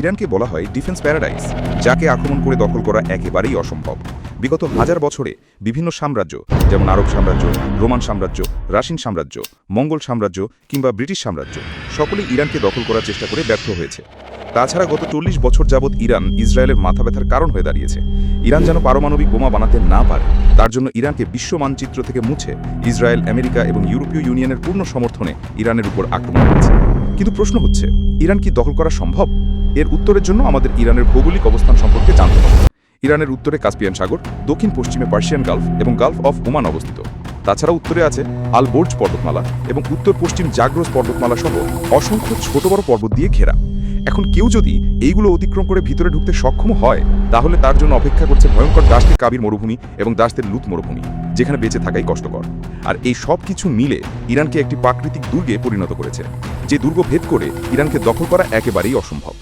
ইরানকে বলা হয় ডিফেন্স প্যারাডাইস, যাকে আক্রমণ করে দখল করা একেবারেই অসম্ভব। বিগত হাজার বছরে বিভিন্ন সাম্রাজ্য, যেমন আরব সাম্রাজ্য, রোমান সাম্রাজ্য রাশিন সাম্রাজ্য, মঙ্গল সাম্রাজ্য কিংবা ব্রিটিশ সাম্রাজ্য, সকলেই ইরানকে দখল করার চেষ্টা করে ব্যর্থ হয়েছে। তাছাড়া গত চল্লিশ বছর যাবৎ ইরান ইসরায়েলের মাথা ব্যথার কারণ হয়ে দাঁড়িয়েছে। ইরান যেন পারমাণবিক বোমা বানাতে না পারে, তার জন্য ইরানকে বিশ্ব মানচিত্র থেকে মুছে ইসরায়েল, আমেরিকা এবং ইউরোপীয় ইউনিয়নের পূর্ণ সমর্থনে ইরানের উপর আক্রমণ করেছে। কিন্তু প্রশ্ন হচ্ছে, ইরান কি দখল করা সম্ভব? এর উত্তরের জন্য আমাদের ইরানের ভৌগোলিক অবস্থান সম্পর্কে জানতে হবে। ইরানের উত্তরে কাস্পিয়ান সাগর, দক্ষিণ পশ্চিমে পার্সিয়ান গালফ এবং গালফ অফ ওমান অবস্থিত। তাছাড়া উত্তরে আছে আল বোর্জ পর্বতমালা এবং উত্তর পশ্চিম জাগ্রোস পর্বতমালা সহ অসংখ্য ছোট বড় পর্বত দিয়ে ঘেরা। এখন কেউ যদি এইগুলো অতিক্রম করে ভিতরে ঢুকতে সক্ষম হয়, তাহলে তার জন্য অপেক্ষা করছে ভয়ঙ্কর দাসতে কাবির মরুভূমি এবং দাসদের লুত মরুভূমি, যেখানে বেঁচে থাকাই কষ্টকর। আর এই সব কিছু মিলে ইরানকে একটি প্রাকৃতিক দুর্গে পরিণত করেছে, যে দুর্গ ভেদ করে ইরানকে দখল করা একেবারেই অসম্ভব।